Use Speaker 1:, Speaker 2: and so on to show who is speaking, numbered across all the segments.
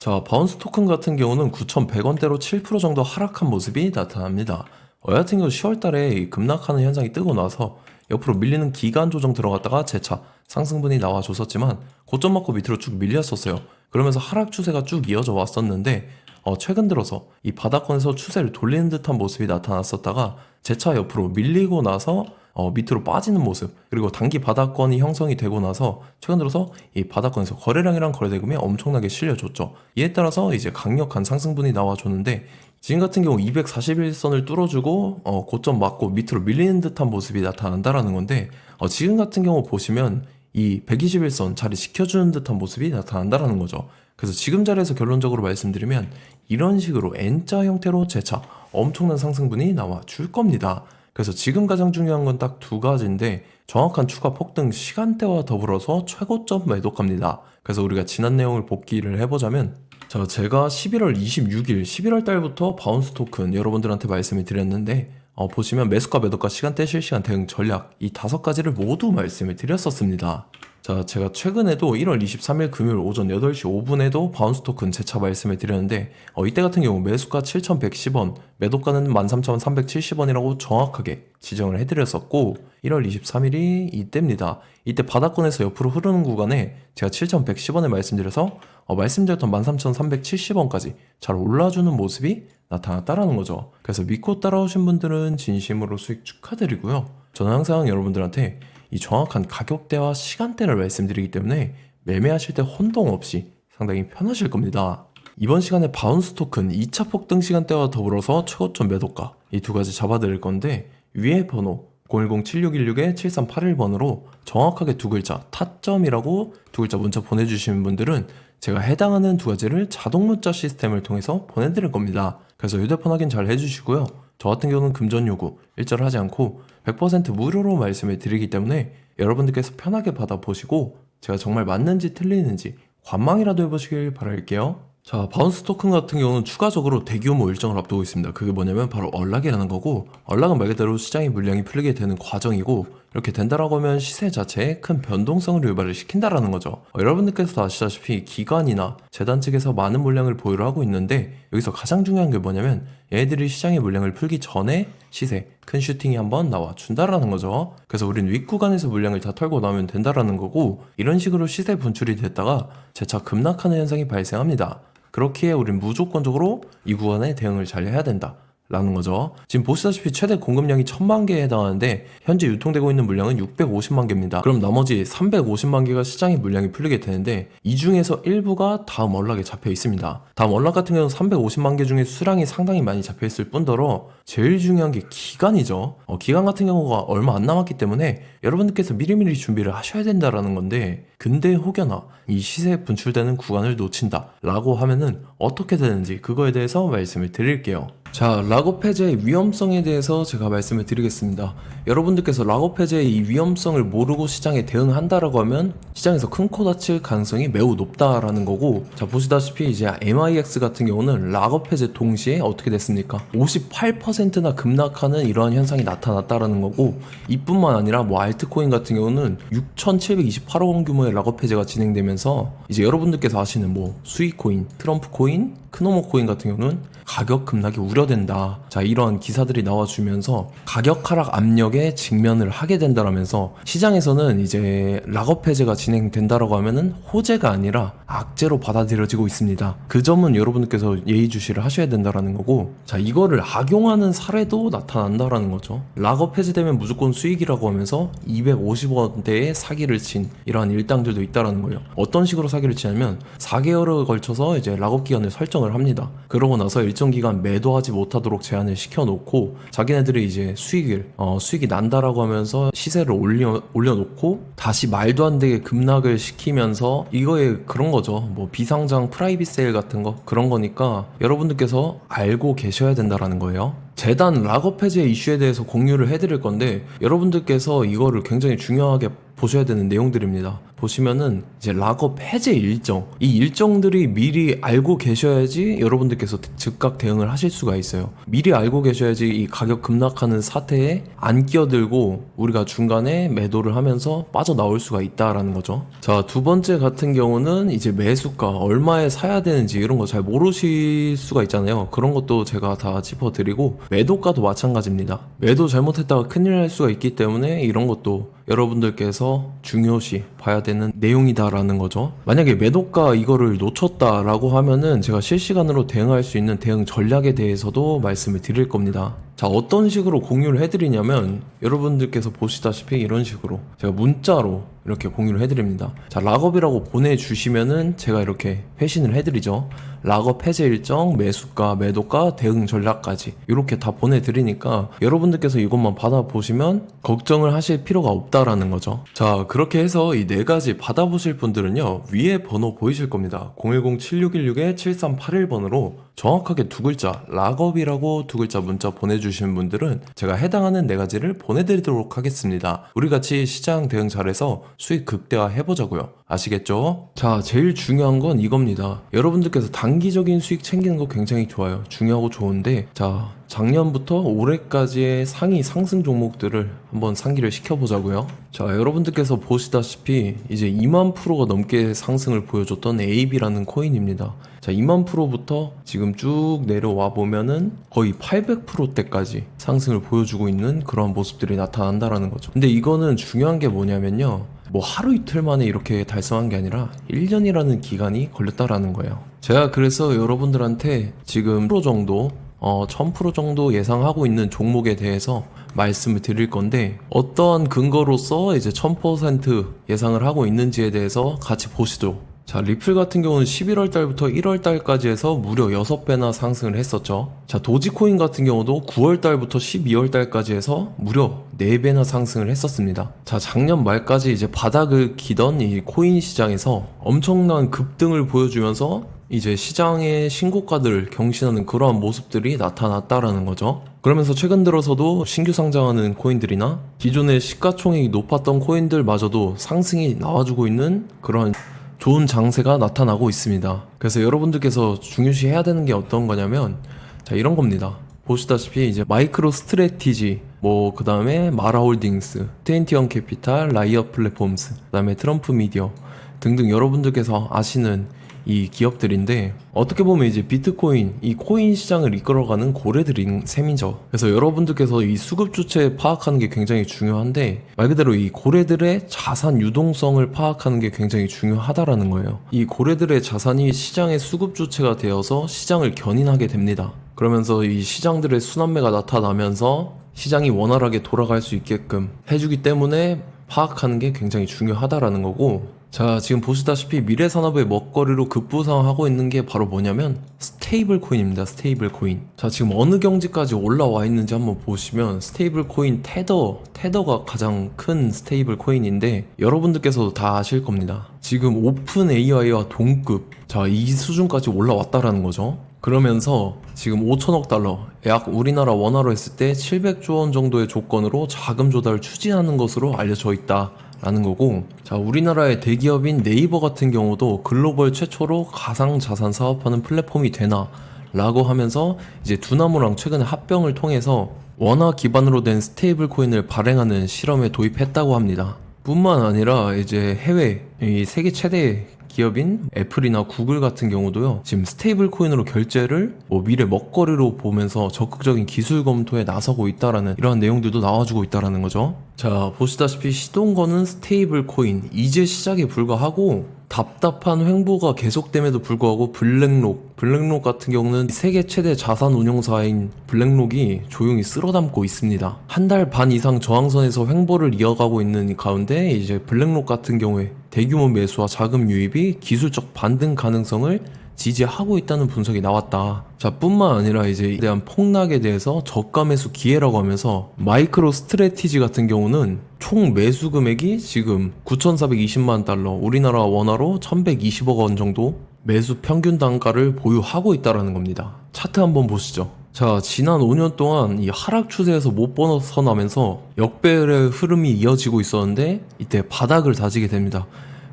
Speaker 1: 자, 바운스 토큰 같은 경우는 9,100원대로 7% 정도 하락한 모습이 나타납니다. 어, 여하튼 그 10월 달에 이 급락하는 현상이 뜨고 나서 옆으로 밀리는 기간 조정 들어갔다가 재차 상승분이 나와줬었지만 고점 맞고 밑으로 쭉 밀렸었어요. 그러면서 하락 추세가 쭉 이어져 왔었는데 어, 최근 들어서 이 바닥권에서 추세를 돌리는 듯한 모습이 나타났었다가 재차 옆으로 밀리고 나서 어, 밑으로 빠지는 모습 그리고 단기 바닥권이 형성이 되고 나서 최근 들어서 이 바닥권에서 거래량이랑 거래대금이 엄청나게 실려줬죠. 이에 따라서 이제 강력한 상승분이 나와줬는데 지금 같은 경우 241선을 뚫어주고 어, 고점 맞고 밑으로 밀리는 듯한 모습이 나타난다라는 건데 어, 지금 같은 경우 보시면 이 121선 자리 지켜주는 듯한 모습이 나타난다라는 거죠. 그래서 지금 자리에서 결론적으로 말씀드리면 이런 식으로 N자 형태로 재차 엄청난 상승분이 나와 줄 겁니다. 그래서 지금 가장 중요한 건 딱 두 가지인데 정확한 추가 폭등 시간대와 더불어서 최고점 매도가입니다. 그래서 우리가 지난 내용을 복기를 해보자면 자, 제가 11월 26일, 11월 달부터 바운스 토큰 여러분들한테 말씀을 드렸는데 어, 보시면 매수가, 매도가, 시간대, 실시간 대응 전략 이 다섯 가지를 모두 말씀을 드렸었습니다. 자, 제가 최근에도 1월 23일 금요일 오전 8시 5분에도 바운스 토큰 재차 말씀을 드렸는데 어, 이때 같은 경우 매수가 7,110원, 매도가는 13,370원이라고 정확하게 지정을 해드렸었고 1월 23일이 이때입니다. 이때 바닥권에서 옆으로 흐르는 구간에 제가 7,110원을 말씀드려서 어, 말씀드렸던 13,370원까지 잘 올라주는 모습이 나타났다라는 거죠. 그래서 믿고 따라오신 분들은 진심으로 수익 축하드리고요. 저는 항상 여러분들한테 이 정확한 가격대와 시간대를 말씀드리기 때문에 매매하실 때 혼동 없이 상당히 편하실 겁니다. 이번 시간에 바운스 토큰 2차 폭등 시간대와 더불어서 최고점 매도가 이 두 가지 잡아드릴 건데 위에 번호 010-7616-7381번으로 정확하게 두 글자 타점이라고 두 글자 문자 보내주시는 분들은 제가 해당하는 두 가지를 자동 문자 시스템을 통해서 보내드릴 겁니다. 그래서 휴대폰 확인 잘 해주시고요. 저 같은 경우는 금전 요구 일절 하지 않고 100% 무료로 말씀을 드리기 때문에 여러분들께서 편하게 받아보시고 제가 정말 맞는지 틀리는지 관망이라도 해보시길 바랄게요. 자, 바운스 토큰 같은 경우는 추가적으로 대규모 일정을 앞두고 있습니다. 그게 뭐냐면 바로 얼락이라는 거고, 얼락은 말 그대로 시장의 물량이 풀리게 되는 과정이고, 이렇게 된다라고 하면 시세 자체에 큰 변동성을 유발을 시킨다라는 거죠. 어, 여러분들께서도 아시다시피 기관이나 재단 측에서 많은 물량을 보유를 하고 있는데, 여기서 가장 중요한 게 뭐냐면, 얘네들이 시장의 물량을 풀기 전에 시세, 큰 슈팅이 한번 나와 준다라는 거죠. 그래서 우린 윗구간에서 물량을 다 털고 나오면 된다라는 거고, 이런 식으로 시세 분출이 됐다가 재차 급락하는 현상이 발생합니다. 그렇기에 우린 무조건적으로 이 구간에 대응을 잘 해야 된다. 라는 거죠. 지금 보시다시피 최대 공급량이 1000만 개에 해당하는데 현재 유통되고 있는 물량은 650만 개입니다. 그럼 나머지 350만 개가 시장의 물량이 풀리게 되는데 이 중에서 일부가 다음 월락에 잡혀 있습니다. 다음 월락 같은 경우는 350만 개 중에 수량이 상당히 많이 잡혀 있을 뿐더러 제일 중요한 게 기간이죠. 어, 기간 같은 경우가 얼마 안 남았기 때문에 여러분들께서 미리미리 준비를 하셔야 된다라는 건데 근데 혹여나 이 시세 분출되는 구간을 놓친다 라고 하면은 어떻게 되는지 그거에 대해서 말씀을 드릴게요. 자, 락업 해제의 위험성에 대해서 제가 말씀을 드리겠습니다. 여러분들께서 락업 해제의 이 위험성을 모르고 시장에 대응한다라고 하면 시장에서 큰 코 다칠 가능성이 매우 높다라는 거고, 자, 보시다시피 이제 MIX 같은 경우는 락업 해제 동시에 어떻게 됐습니까? 58%나 급락하는 이러한 현상이 나타났다라는 거고, 이뿐만 아니라 뭐 알트코인 같은 경우는 6,728억 원 규모의 락업 해제가 진행되면서 이제 여러분들께서 아시는 뭐 수익코인, 트럼프 코인, 크노모 코인 같은 경우는 가격 급락이 우려된다. 자, 이러한 기사들이 나와주면서 가격 하락 압력에 직면을 하게 된다라면서 시장에서는 이제 락업 해제가 진행된다라고 하면은 호재가 아니라 악재로 받아들여지고 있습니다. 그 점은 여러분들께서 예의주시를 하셔야 된다라는 거고, 자, 이거를 악용하는 사례도 나타난다라는 거죠. 락업 해제되면 무조건 수익이라고 하면서 250원대의 사기를 친 이러한 일당들도 있다라는 거예요. 어떤 식으로 사기를 치냐면 4개월에 걸쳐서 이제 락업 기간을 설정 을 합니다. 그러고 나서 일정 기간 매도하지 못하도록 제한을 시켜놓고 자기네들이 이제 수익을 어, 수익이 난다라고 하면서 시세를 올려 올려놓고 다시 말도 안 되게 급락을 시키면서 이거에 그런 거죠. 뭐 비상장 프라이빗 세일 같은 거 그런 거니까 여러분들께서 알고 계셔야 된다라는 거예요. 재단 락업 해제 이슈에 대해서 공유를 해드릴 건데 여러분들께서 이거를 굉장히 중요하게 보셔야 되는 내용들입니다. 보시면은 이제 락업 해제 일정 이 일정들이 미리 알고 계셔야지 여러분들께서 즉각 대응을 하실 수가 있어요. 미리 알고 계셔야지 이 가격 급락하는 사태에 안 끼어들고 우리가 중간에 매도를 하면서 빠져나올 수가 있다라는 거죠. 자, 두 번째 같은 경우는 이제 매수가 얼마에 사야 되는지 이런 거 잘 모르실 수가 있잖아요. 그런 것도 제가 다 짚어드리고 매도가도 마찬가지입니다. 매도 잘못했다가 큰일 날 수가 있기 때문에 이런 것도 여러분들께서 중요시 봐야 되는 내용이다라는 거죠. 만약에 매도가 이거를 놓쳤다라고 하면은 제가 실시간으로 대응할 수 있는 대응 전략에 대해서도 말씀을 드릴 겁니다. 자, 어떤 식으로 공유를 해드리냐면 여러분들께서 보시다시피 이런 식으로 제가 문자로 이렇게 공유를 해드립니다. 자, 락업이라고 보내주시면은 제가 이렇게 회신을 해드리죠. 락업 해제 일정, 매수가, 매도가, 대응 전략까지 이렇게 다 보내드리니까 여러분들께서 이것만 받아보시면 걱정을 하실 필요가 없다라는 거죠. 자, 그렇게 해서 이 네 가지 받아보실 분들은요, 위에 번호 보이실 겁니다. 010-7616-7381번으로 정확하게 두 글자, 락업이라고 두 글자 문자 보내주 신 분들은 제가 해당하는 네 가지를 보내드리도록 하겠습니다. 우리 같이 시장 대응 잘해서 수익 극대화 해보자고요. 아시겠죠? 자, 제일 중요한 건 이겁니다. 여러분들께서 단기적인 수익 챙기는 거 굉장히 좋아요. 중요하고 좋은데, 자, 작년부터 올해까지의 상위 상승 종목들을 한번 상기를 시켜보자고요. 자, 여러분들께서 보시다시피 이제 2만 프로가 넘게 상승을 보여줬던 AB라는 코인입니다. 자, 2만 프로부터 지금 쭉 내려와 보면은 거의 800%대까지 상승을 보여주고 있는 그런 모습들이 나타난다라는 거죠. 근데 이거는 중요한 게 뭐냐면요. 뭐 하루 이틀 만에 이렇게 달성한 게 아니라 1년이라는 기간이 걸렸다라는 거예요. 제가 그래서 여러분들한테 지금 프로 정도 어, 1000% 정도 예상하고 있는 종목에 대해서 말씀을 드릴 건데 어떠한 근거로서 이제 1000% 예상을 하고 있는지에 대해서 같이 보시죠. 자, 리플 같은 경우는 11월 달부터 1월 달까지 해서 무려 6배나 상승을 했었죠. 자, 도지코인 같은 경우도 9월 달부터 12월 달까지 해서 무려 4배나 상승을 했었습니다. 자, 작년 말까지 이제 바닥을 기던 이 코인 시장에서 엄청난 급등을 보여주면서 이제 시장의 신고가들을 경신하는 그러한 모습들이 나타났다라는 거죠. 그러면서 최근 들어서도 신규 상장하는 코인들이나 기존의 시가총액이 높았던 코인들마저도 상승이 나와주고 있는 그런 좋은 장세가 나타나고 있습니다. 그래서 여러분들께서 중요시 해야 되는 게 어떤 거냐면 자 이런 겁니다. 보시다시피 이제 마이크로 스트레티지 뭐 그 다음에 마라홀딩스, 트웬티원 캐피탈, 라이어 플랫폼스, 그 다음에 트럼프 미디어 등등 여러분들께서 아시는 이 기업들인데 어떻게 보면 이제 비트코인 이 코인 시장을 이끌어가는 고래들인 셈이죠. 그래서 여러분들께서 이 수급 주체 파악하는 게 굉장히 중요한데 말 그대로 이 고래들의 자산 유동성을 파악하는 게 굉장히 중요하다라는 거예요. 이 고래들의 자산이 시장의 수급 주체가 되어서 시장을 견인하게 됩니다. 그러면서 이 시장들의 순환매가 나타나면서 시장이 원활하게 돌아갈 수 있게끔 해주기 때문에 파악하는 게 굉장히 중요하다라는 거고 자, 지금 보시다시피 미래 산업의 먹거리로 급부상하고 있는 게 바로 뭐냐면 스테이블 코인입니다. 스테이블 코인. 자, 지금 어느 경지까지 올라와 있는지 한번 보시면 스테이블 코인 테더, 테더가 가장 큰 스테이블 코인인데 여러분들께서도 다 아실 겁니다. 지금 오픈 AI와 동급, 자, 이 수준까지 올라왔다라는 거죠. 그러면서 지금 5천억 달러, 약 우리나라 원화로 했을 때 700조 원 정도의 조건으로 자금 조달을 추진하는 것으로 알려져 있다. 라는 거고 자 우리나라의 대기업인 네이버 같은 경우도 글로벌 최초로 가상 자산 사업하는 플랫폼이 되나 라고 하면서 이제 두나무랑 최근에 합병을 통해서 원화 기반으로 된 스테이블 코인을 발행하는 실험에 도입했다고 합니다. 뿐만 아니라 이제 해외 이 세계 최대 기업인 애플이나 구글 같은 경우도요 지금 스테이블 코인으로 결제를 뭐 미래 먹거리로 보면서 적극적인 기술 검토에 나서고 있다라는 이러한 내용들도 나와주고 있다라는 거죠. 자 보시다시피 시동거는 스테이블 코인 이제 시작에 불과하고 답답한 횡보가 계속됨에도 불구하고 블랙록, 블랙록 같은 경우는 세계 최대 자산 운용사인 블랙록이 조용히 쓸어담고 있습니다. 한 달 반 이상 저항선에서 횡보를 이어가고 있는 가운데 이제 블랙록 같은 경우에 대규모 매수와 자금 유입이 기술적 반등 가능성을 지지하고 있다는 분석이 나왔다. 자, 뿐만 아니라 이제 에 대한 폭락에 대해서 저가 매수 기회라고 하면서 마이크로 스트레티지 같은 경우는 총 매수 금액이 지금 9,420만 달러, 우리나라 원화로 1,120억 원 정도 매수 평균 단가를 보유하고 있다라는 겁니다. 차트 한번 보시죠. 자, 지난 5년 동안 이 하락 추세에서 못 벗어나면서 역배열의 흐름이 이어지고 있었는데 이때 바닥을 다지게 됩니다.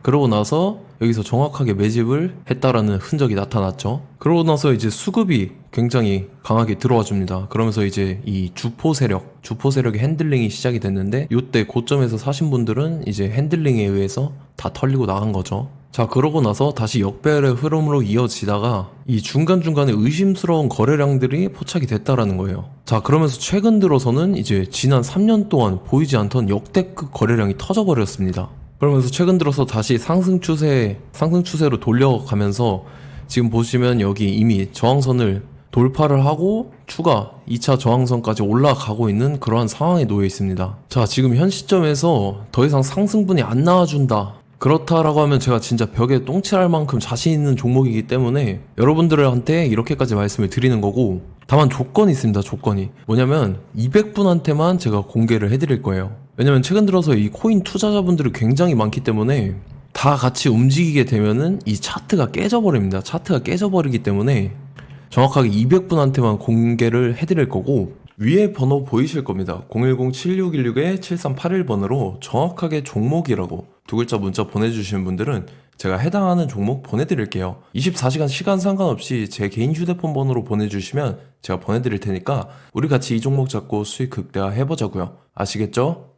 Speaker 1: 그러고 나서 여기서 정확하게 매집을 했다라는 흔적이 나타났죠. 그러고 나서 이제 수급이 굉장히 강하게 들어와 줍니다. 그러면서 이제 이 주포 세력, 주포 세력의 핸들링이 시작이 됐는데 이때 고점에서 사신 분들은 이제 핸들링에 의해서 다 털리고 나간 거죠. 자, 그러고 나서 다시 역배열의 흐름으로 이어지다가 이 중간중간에 의심스러운 거래량들이 포착이 됐다라는 거예요. 자, 그러면서 최근 들어서는 이제 지난 3년 동안 보이지 않던 역대급 거래량이 터져버렸습니다. 그러면서 최근 들어서 다시 상승 추세, 상승 추세로 돌려가면서 지금 보시면 여기 이미 저항선을 돌파를 하고 추가 2차 저항선까지 올라가고 있는 그러한 상황에 놓여 있습니다. 자, 지금 현 시점에서 더 이상 상승분이 안 나와준다. 그렇다라고 하면 제가 진짜 벽에 똥칠할 만큼 자신 있는 종목이기 때문에 여러분들한테 이렇게까지 말씀을 드리는 거고 다만 조건이 있습니다. 조건이 뭐냐면 200분한테만 제가 공개를 해드릴 거예요. 왜냐면 최근 들어서 이 코인 투자자분들이 굉장히 많기 때문에 다 같이 움직이게 되면은 이 차트가 깨져버립니다. 차트가 깨져버리기 때문에 정확하게 200분한테만 공개를 해드릴 거고 위에 번호 보이실 겁니다. 010-7616-7381번으로 정확하게 종목이라고 두 글자 문자 보내주시는 분들은 제가 해당하는 종목 보내드릴게요. 24시간 시간 상관없이 제 개인 휴대폰 번호로 보내주시면 제가 보내드릴 테니까 우리 같이 이 종목 잡고 수익 극대화 해보자고요. 아시겠죠?